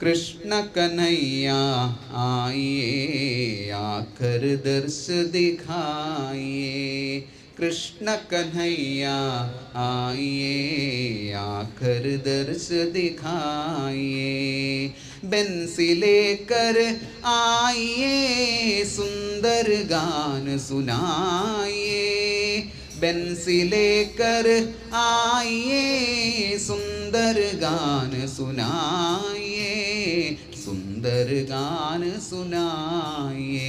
कृष्ण कन्हैया आइए आकर दर्श दिखाइए। कृष्ण कन्हैया आइए आकर दर्श दिखाइए। बंसी लेकर आइए, सुंदर गान सुनाइए। बंसी लेकर आइए, सुंदर गान सुनाइए। सुंदर गान सुनाइए,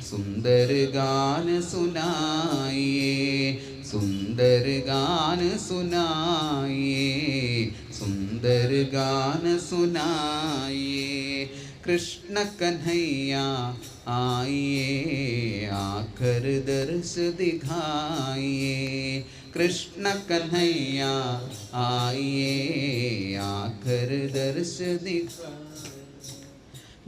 सुंदर गान सुनाइए, सुंदर गान सुनाइए, सुंदर गान सुनाइए। कृष्ण कन्हैया आइए आकर दर्श दिखाइए। कृष्ण कन्हैया आइए आकर दर्श दिखाइए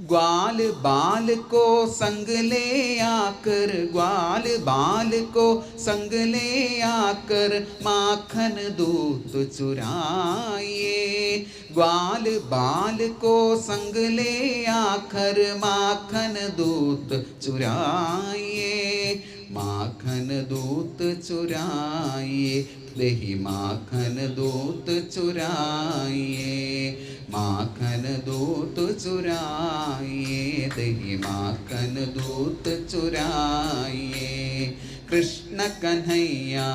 ग्वाल बाल को संग ले आकर, ग्वाल बाल को संग ले आकर माखन दूध चुराइए। ग्वाल बाल को संग ले आकर माखन दूध चुराइए। माखन दूत चुराइए दही माखन दूत चुराइए। माखन दूत चुराइए, दही माखन दूत चुराइए। कृष्ण कन्हैया,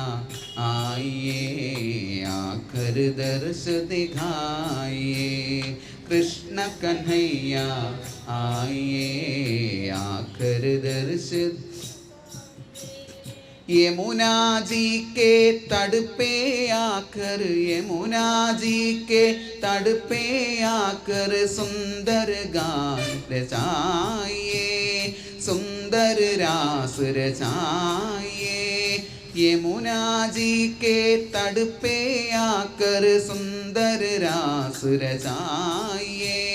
आइए, आखर दर्श दिखाइए। कृष्ण कन्हैया, आइए, आखर दर्श यमुना जी के तड़ पे आकर यमुना जी के तड़ पे आकर सुंदर गान रचाइए सुंदर रास रचाइए यमुना जी के तड़ पे आकर सुंदर रास रचाइए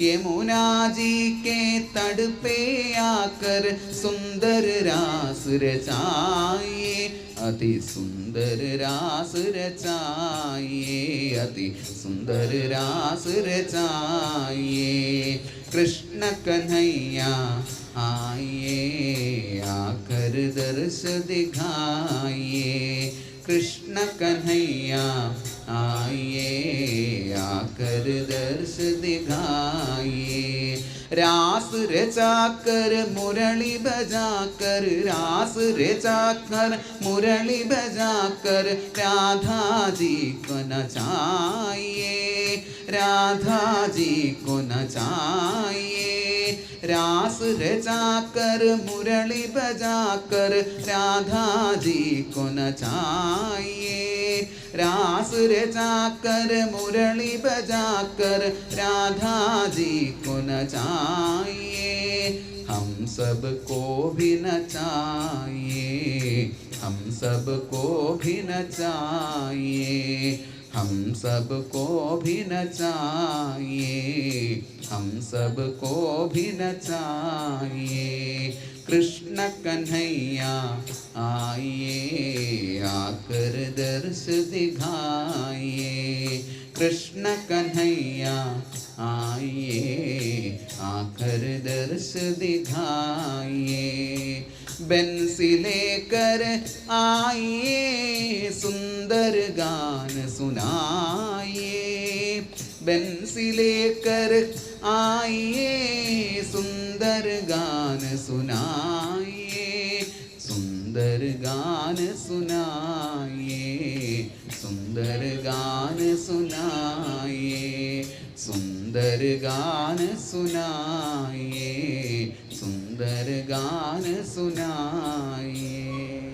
यमुना जी के तड़ पे आकर सुंदर रास रचाइए। अति सुंदर रास रचाइए, अति सुंदर रास रचाइए। कृष्ण कन्हैया आइए, आकर दर्श दिखाइए। कृष्ण कन्हैया आइए आकर दर्श दिखाइए। रास रचाकर मुरली बजाकर, रास रचाकर मुरली बजाकर, राधा जी को नचाइए, राधा जी को नचाइए। रास रचाकर मुरली बजाकर राधा जी को नचाइए रास रचाकर मुरली बजाकर राधा जी को नचाइए हम सबको भी नचाइए हम सबको भी नचाइए हम सबको भी नचाइए हम सबको भी नचाइए कृष्ण कन्हैया आइए, आकर दर्श दिखाइए। कृष्ण कन्हैया आइए, आकर दर्श दिखाइए। बंसी लेकर आइए, सुंदर गान सुनाइए बंसी लेकर आइए सुंदर गान सुनाइए सुंदर गान सुनाइए सुंदर गान सुनाइए सुंदर गान सुनाइए सुंदर गान सुनाइए